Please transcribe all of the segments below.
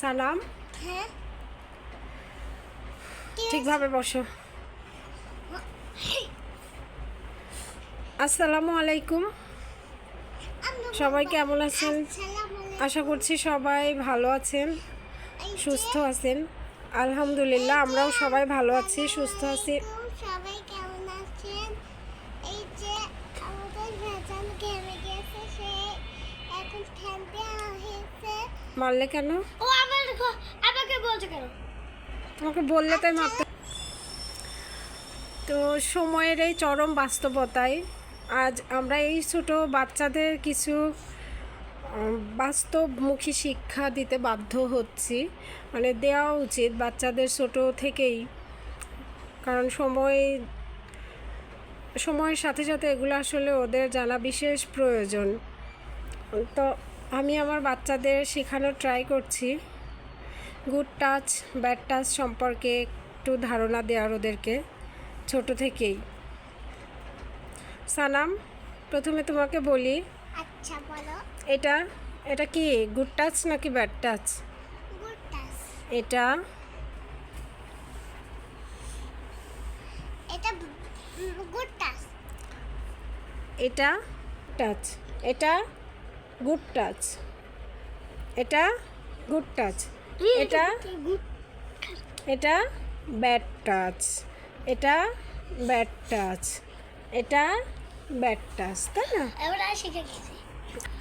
সালাম। হ্যাঁ। ঠিকভাবে বসো। আসসালামু আলাইকুম। সবাই কেমন আছেন? আশা করছি সবাই ভালো আছেন সুস্থ আছেন। আলহামদুলিল্লাহ আমরাও সবাই ভালো আছি সুস্থ আছি। মারলে কেন? আমাকে বলছে কেন? তোমাকে বললে তাই মারতে তো সময়ের এই চরম বাস্তবতায় আজ আমরা এই ছোট বাচ্চাদের কিছু বাস্তবমুখী শিক্ষা দিতে বাধ্য হচ্ছি। মানে দেওয়া উচিত বাচ্চাদের ছোট থেকেই। কারণ সময় সময়ের সাথে সাথে এগুলো আসলে ওদের জানা বিশেষ প্রয়োজন। তো আমি আমার বাচ্চাদের শেখানোর ট্রাই করছি। গুড টাচ ব্যাড টাচ সম্পর্কে একটু ধারণা দেওয়ার ওদেরকে ছোট থেকেই। সানাম প্রথমে তোমাকে বলি আচ্ছা বলো। এটা এটা কি গুড টাচ নাকি ব্যাড টাচ গুড টাচ এটা? এটা গুড টাচ এটা টাচ এটা গুড টাচ এটা গুড টাচ এটা এটা ব্যাড টাচ এটা ব্যাড টাচ এটা ব্যাড টাচ তাই না? এবার আর শিখে গেছি।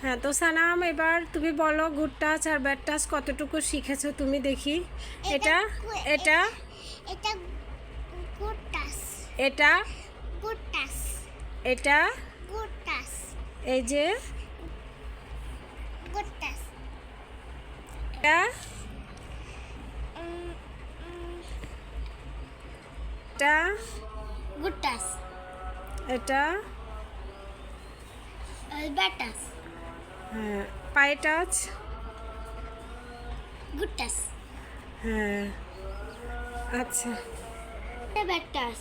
হ্যাঁ তো সানাম এবার তুমি বলো গুড টাচ আর ব্যাড টাচ কতটুকু শিখেছো তুমি দেখি। এটা এটা এটা গুড টাচ এটা গুড টাচ এটা গুড টাচ এই যে গুড টাচ এটা এটা? গুড টাচ এটা? ব্যাড হ্যাঁ পায়ে টাচ গুড টাচ হ্যাঁ আচ্ছা। টাচ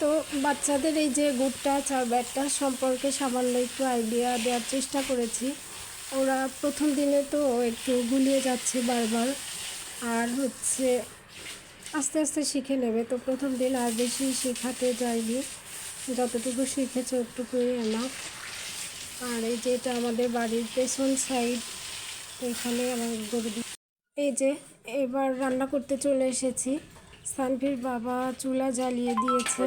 তো বাচ্চাদের এই যে গুড টাচ আর ব্যাড টাচ সম্পর্কে সামান্য একটু আইডিয়া দেওয়ার চেষ্টা করেছি। ওরা প্রথম দিনে তো একটু গুলিয়ে যাচ্ছে বারবার, আর হচ্ছে আস্তে আস্তে শিখে নেবে। তো প্রথম দিন আর বেশি শেখাতে যাইনি যতটুকু শিখেছে ওটুকুই এনাফ আর এই যে এটা আমাদের বাড়ির পেছন সাইড এখানে আমার গরু এই যে এবার রান্না করতে চলে এসেছি। সানভির বাবা চুলা জ্বালিয়ে দিয়েছে,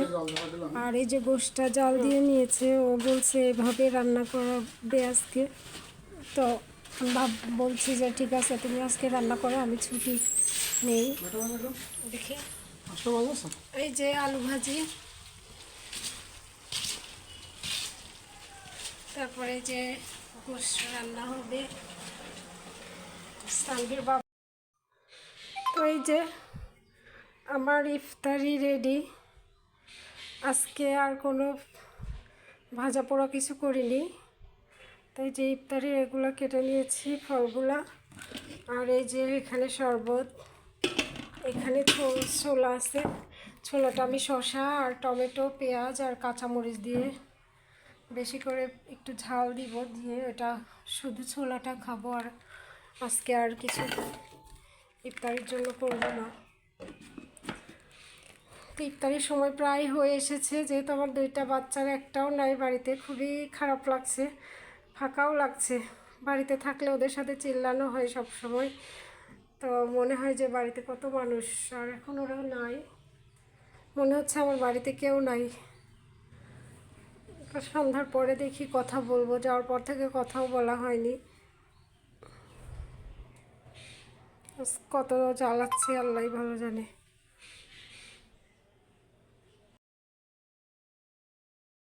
আর এই যে গোষ্ঠটা জাল দিয়ে নিয়েছে, ও বলছে এভাবে রান্না করবে আজকে। তো ভাব, বলছি যে ঠিক আছে, তুমি আজকে রান্না করো, আমি ছুটি নেই। দেখি। এই যে আলু ভাজি। তারপরে যে গোষ্ঠ রান্না হবে। সানভির বাবা। তো এই যে আমার ইফতারি রেডি আজকে আর কোনো ভাজা পোড়া কিছু করিনি। তাই যে ইফতারি এগুলো কেটে নিয়েছি ফলগুলা। আর এই যে এখানে শরবত, এখানে ছোলা আছে। ছোলাটা আমি শসা আর টমেটো, পেঁয়াজ আর কাঁচামরিচ দিয়ে বেশি করে একটু ঝাল দিব দিয়ে এটা শুধু ছোলাটা খাব আর আজকে আর কিছু ইফতারির জন্য করব না। তো ইফতারির সময় প্রায় হয়ে এসেছে, যেহেতু আমার দুইটা বাচ্চার একটাও নাই বাড়িতে, খুবই খারাপ লাগছে। ফাঁকাও লাগছে। বাড়িতে থাকলে ওদের সাথে চিল্লানো হয় সব সময় তো মনে হয় যে বাড়িতে কত মানুষ, আর এখন ওরা নাই। মনে হচ্ছে আমার বাড়িতে কেউ নাই। সন্ধ্যার পরে দেখি কথা বলব। যাওয়ার পর থেকে কথাও বলা হয়নি। কত জ্বালাচ্ছে আল্লাহ ভালো জানে।